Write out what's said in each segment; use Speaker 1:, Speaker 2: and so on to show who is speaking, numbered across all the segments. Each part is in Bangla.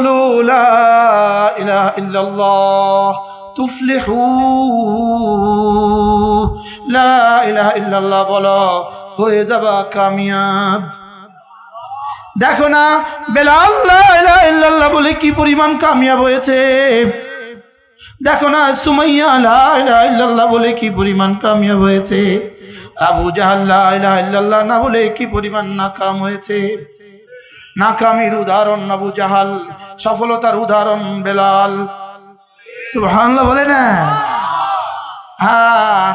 Speaker 1: قولوا لا إله إلا الله تفلحوا لا إله إلا الله বলো হয়ে যাবা কামিয়াব দেখো না বেলাল লা ইলাহা ইল্লাল্লাহ বলে কি পরিমাণ কামিয়াব হয়েছে দেখো না সুমাইয়া লা ইলাহা ইল্লাল্লাহ বলে কি পরিমাণ কামিয়াব হয়েছে আবু জাহাল লা ইলাহা ইল্লাল্লাহ না বলে কি পরিমাণ নাকাম হয়েছে নাকামির উদাহরণ আবু জাহাল সফলতার উদাহরণ বেলাল। সুবহানাল্লাহ, বলে না? হ্যাঁ।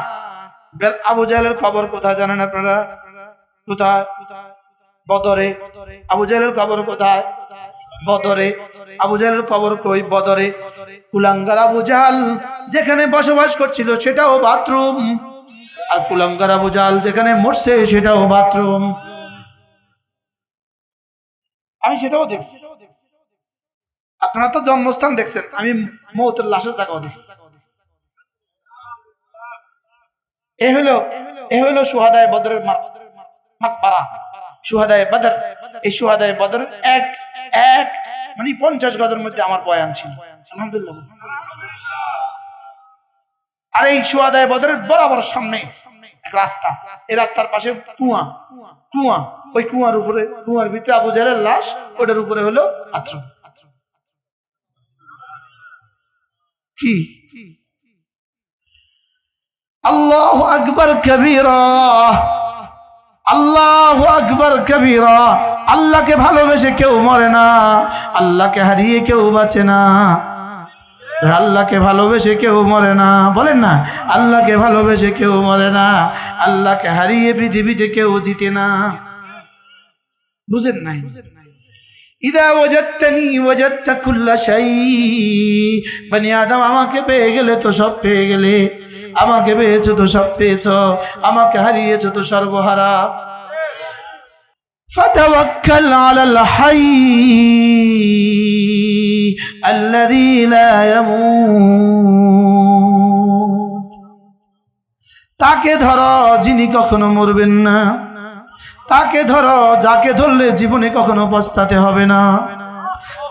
Speaker 1: আবু জাহালের খবর কোথায় জানেন আপনারা? কোথায়? বদরে। আবু জাহেলের কবর কোথায়? বদরে। আবু জাহেলের কবর কই? বদরে। কুলাঙ্গার আবু যেখানে বসবাস করছিল সেটাও বাথরুম। আর কুলাঙ্গার আবু যেখানে মরছে সেটাও বাথরুম। আমি সেটাও দেখছি। আপনারা তো জন্মস্থান দেখছেন, আমি মৌতের লাশের জায়গাও দেখছি। এ হলো এ হলো সুহাদায় বদরের মাকবারা। সুহাদায় বদর, এই সুহাদায় বদর এক এক মানে পঞ্চাশ গজের মধ্যে আমার বয়ান ছিল। আলহামদুলিল্লাহ আর এই সুহাদায় বদরের বরাবর সামনে এক রাস্তা। এই রাস্তার পাশে কুয়া। কুয়া ওই কুয়ার উপরে কুয়ার ভিতরে আবু জাহেলের লাশ ওটার উপরে হলো পাত্র কি? আল্লাহ আকবর কবিরা। আল্লাহ আকবর কবিরা। আল্লাহকে ভালোবেসে কেউ মরে না। আল্লাহকে হারিয়ে কেউ বাঁচে না। আল্লাহকে ভালোবেসে কেউ মরে না। বলেন না, আল্লাহকে ভালোবেসে কেউ মরে না। আল্লাহকে হারিয়ে পৃথিবীতে কেউ জিতে না। বুঝেন নাই? ইদা ওয়াজাত্তানি ওয়াজাত্তা কুল্লা শাই বনি আদম আমাকে পেয়ে গেলে তো সব পেয়ে গেলে আমাকে পেয়েছো তো সব পেয়েছো আমাকে হারিয়েছো তো সর্বহারা فتوكل على الحي الذي لا يموت তাকে ধরো যিনি কখনো মরবেন না তাকে ধরো, যাকে ধরলে জীবনে কখনো পস্তাতে হবে না।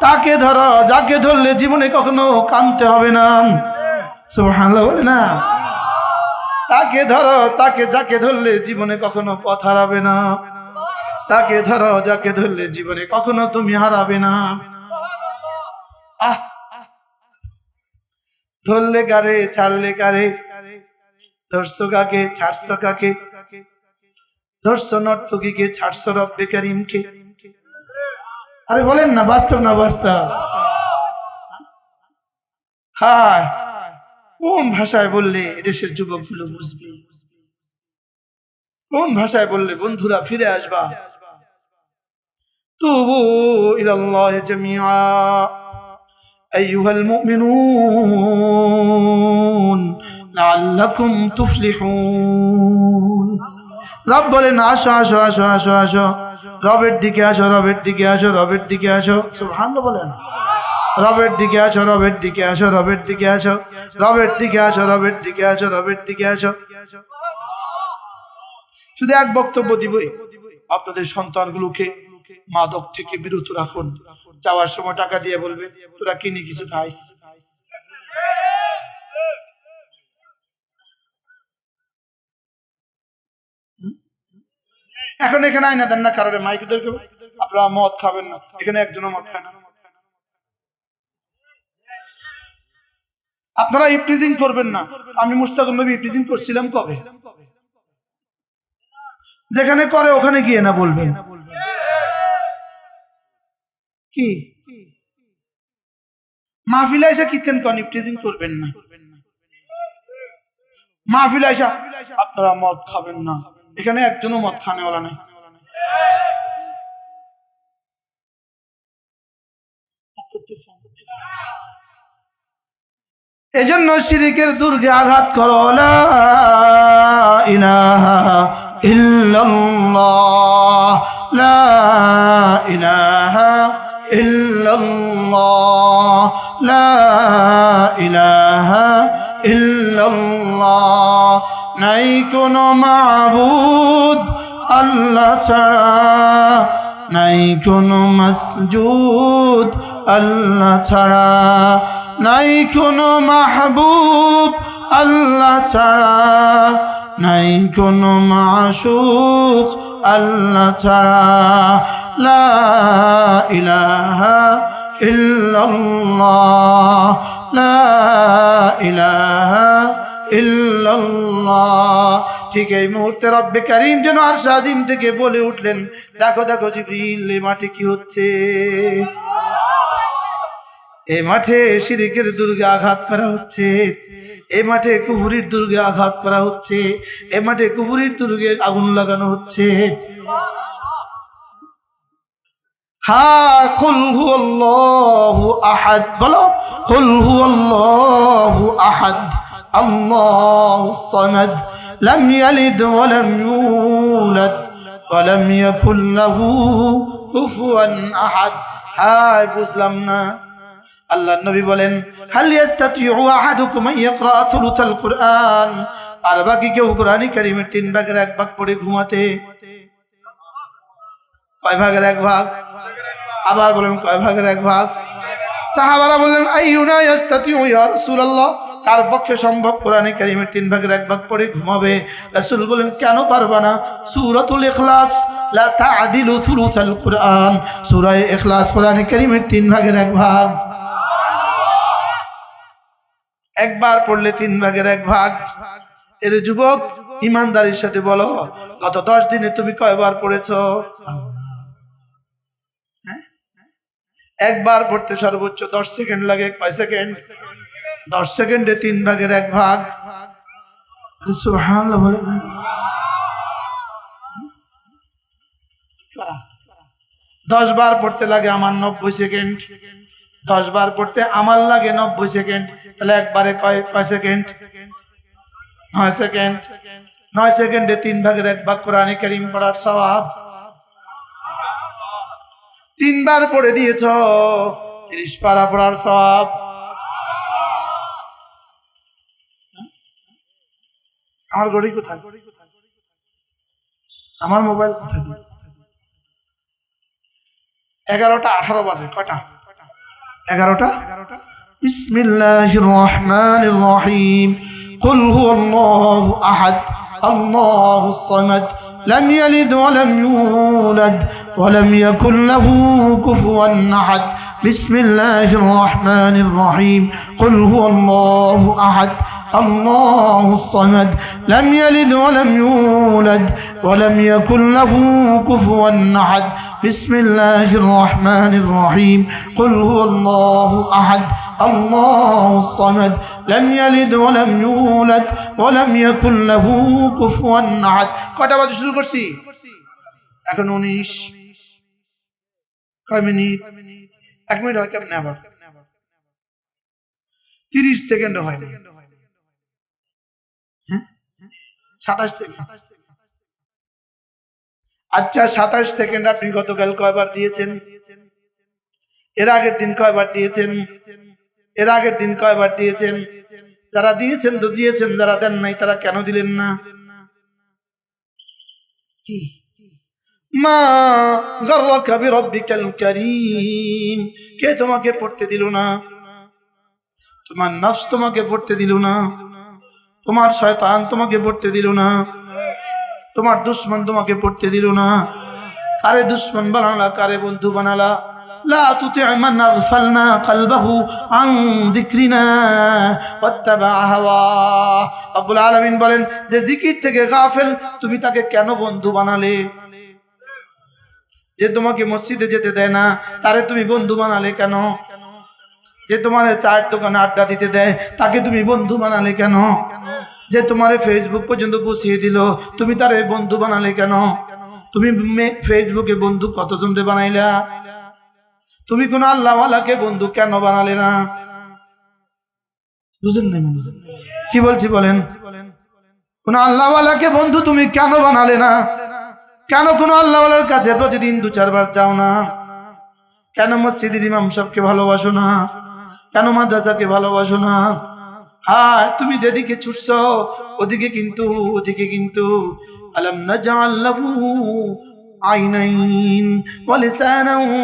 Speaker 1: তাকে ধরো, যাকে ধরলে জীবনে কখনো কানতে হবে না। সুবহানাল্লাহ বলে না? তাকে ধরো, তাকে, যাকে ধরলে জীবনে কখনো পথ হারাবে না। তাকে ধরো, যাকে ধরলে জীবনে কখনো তুমি হারাবে না। আহ, ধরলে কারে, ছাড়লে কারে? ধরছো কাকে, ছাড়ছো কাকে? নর্তকীকে ছাড়ছো রব্বে কারিমকে আরে বলেন না, বাস্তব না বাস্তব? কোন ভাষায় বললে এদেশের বুঝবে? কোন ভাষায় বললে বন্ধুরা ফিরে আসবা? তুবু ইলাল্লাহ রব বলেন, আসো আসো আসো আসো আসো। রবের দিকে আসো, রবের দিকে আসো, রবের দিকে আসো। বলেন। রবের দিকে আসো, রবের দিকে আসো, রবের দিকে আসো। রবের দিকে আসো, রবের দিকে আসো, রবের দিকে আসো। শুধু এক বক্তব্য দিবই আপনাদের সন্তানগুলোকে মাদক থেকে বিরত রাখুন। যাওয়ার সময় টাকা দিয়ে বলবে, তোরা কিনে কিছু খাইস? এখন এখানে আইনা দেন না কারণে মাইকদেরকে আপনারা মদ খাবেন না। এখানে একজনও মদ খায় না। আপনারা ইফটিজিং করবেন না। আমি মুস্তাক নবী ইফটিজিং করছিলাম কবে? যেখানে করে ওখানে গিয়ে না বলবেন। কি? মাহফিলা এসে কীর্তন কন? ইফটিজিং করবেন না। মাহফিলা এসে আপনারা মদ খাবেন না। এখানে একজনও মদ খানেওয়ালা নাই। এজন্য শিরিকের দুর্গে আঘাত করো ইলাহা ইল্লাল্লাহ লা নাই কোনো মাবুদ আল্লাহ ছাড়া নাই কোনো মসজুদ আল্লাহ ছাড়া নাই কোনো মাহবুব আল্লাহ ছাড়া নাই কোনো মাশুক আল্লাহ ছাড়া লা ইলাহা ইল্লাল্লাহ লা ইলাহা ঠিক এই মুহূর্তে রব্বে করিম যেন আর সাজিম থেকে বলে উঠলেন, দেখো দেখো জিবরিল এই মাঠে কি হচ্ছে? এ মাঠে শিরিকের দুর্গে আঘাত করা হচ্ছে, এ মাঠে কুহুরির দুর্গে আঘাত করা হচ্ছে, এ মাঠে কুহুরির দুর্গে আগুন লাগানো হচ্ছে। হা, কুল হুয়াল্লাহু আহাদ, বলো, কুল হুয়াল্লাহু আহাদ। আল্লাহু সামাদ লাম ইয়ালিদ ওয়া লাম ইউলাদ ওয়া লাম ইয়াকুল লাহু কুফুয়ান আহাদ হাই বুঝলাম না আল্লাহ নবী বলেন হাল ইয়াস্তাতিউ আহাদুকুম আন ইয়াকরা থুলুথাল কুরআন আর বাকি কেউ কোরআনি কারিমের তিন ভাগের এক ভাগ পড়ে ঘুমাতে। কয় ভাগের এক ভাগ? আবার বলেন, কয় ভাগের এক ভাগ? সাহাবারা বললেন, আইয়ুনা ইয়াস্তাতিউ ইয়া রাসূলুল্লাহ? তার পক্ষে সম্ভব, কোরআনে কারিমের তিন ভাগের এক ভাগ পড়ে ঘুমাবে। রাসূল বলেন, কেন পারবা না? সুরতুল এখলাস লা তা'দিলু থুলুথাল কুরআন। সূরা ইখলাস কোরআনে কারিমের তিন ভাগের এক ভাগ। একবার পড়লে তিন ভাগের এক ভাগ। এর যুবক, ইমানদারির সাথে বলো, গত দশ দিনে তুমি কয়বার পড়েছ? হ্যাঁ? একবার পড়তে সর্বোচ্চ দশ সেকেন্ড লাগে, কয় সেকেন্ড? দশ সেকেন্ডে তিন ভাগের এক ভাগ। বলে না দশ বার পড়তে লাগে আমার নব্বই সেকেন্ড। দশ বার পড়তে আমার লাগে নব্বই সেকেন্ড। তাহলে একবারে কয় কয় সেকেন্ড? নয় সেকেন্ড। নয় সেকেন্ডে তিন ভাগের এক ভাগ কোরআনে কারিম পড়ার স্বভাব। তিনবার পড়ে দিয়েছ, তিরিশ পারা পড়ার স্বভাব। আমার গড়ি কোথায় আমার মোবাইল কোথায় এগারোটা আঠারো বাজে কয়টা এগারোটা বিসমিল্লাহির রহমানির রহিম قل هو الله أحد الله الصمد لم يلد ولم يولد ولم يكن له كفوا أحد بسم الله الرحمن الرحيم قل هو الله أحد الله الصمد لم يلد ولم يولد ولم يكن له كفوا أحد بسم الله الرحمن الرحيم قل هو الله أحد الله الصمد لم يلد ولم يولد ولم يكن له كفوا أحد কয়টা বাজে শুরু করছি এখন উনিশ কয় মিনিট এক মিনিট হয় কেমন আবার তিরিশ সেকেন্ড হয় সাতাশ সেকেন্ড আচ্ছা সাতাশ সেকেন্ড আপনি গতকাল কয়বার দিয়েছেন? এর আগের দিন কয়বার দিয়েছেন? এর আগের দিন কয়বার দিয়েছেন? যারা দিয়েছেন তো দিয়েছেন, যারা দেন নাই তারা কেন দিলেন না? কি? মা গর্রকা বিরব্বিকাল কারীম। কে তোমাকে পড়তে দিল না? তোমার নফস তোমাকে পড়তে দিল না? তোমার শয়তান তোমাকে পড়তে দিল না। তোমার দুশ্মন তোমাকে পড়তে দিল না। কারে দুশ্মন বানালা, কারে বন্ধু বানালা। লা তুতি' মান আগফালনা কলবাহু আন যিকরিনা ওয়াত্তাবা হাওয়া রব্বুল আলামিন বলেন, যে জিকির থেকে গাফেল, তুমি তাকে কেন বন্ধু বানালে? যে তোমাকে মসজিদে যেতে দেয় না, তারে তুমি বন্ধু বানালে কেন? যে তোমার চায়ের দোকানে আড্ডা দিতে দেয়, তাকে তুমি বন্ধু বানালে কেন? যে তোমার ফেসবুক পর্যন্ত বসিয়ে দিল, তুমি তার বন্ধু বানালে কেন? তুমি ফেসবুকে বন্ধু কতজনকে বানাইলা? তুমি কোন আল্লাহওয়ালাকে বন্ধু কেন বানালে না? বুঝেন নাই। কি বলছি বলেন? কোন আল্লাহওয়ালাকে বন্ধু তুমি কেন বানালে না? কেন কোন আল্লাহওয়ালার কাছে প্রতিদিন দু চারবার যাও না? কেন মসজিদের ইমাম সাহেবকে ভালোবাসো না? কেন মাদ্রাসাকে ভালোবাসো না? হ্যাঁ তুমি যেদিকে ছুটছ, ওদিকে কিন্তু ওদিকে কিন্তু। আলম না জানলাবু আইনাইন ওয়ালিসানাহু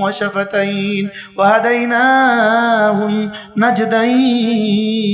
Speaker 1: ওয়াশাফাতাইন ওয়াহাদাইনাহুম নাজদাইন।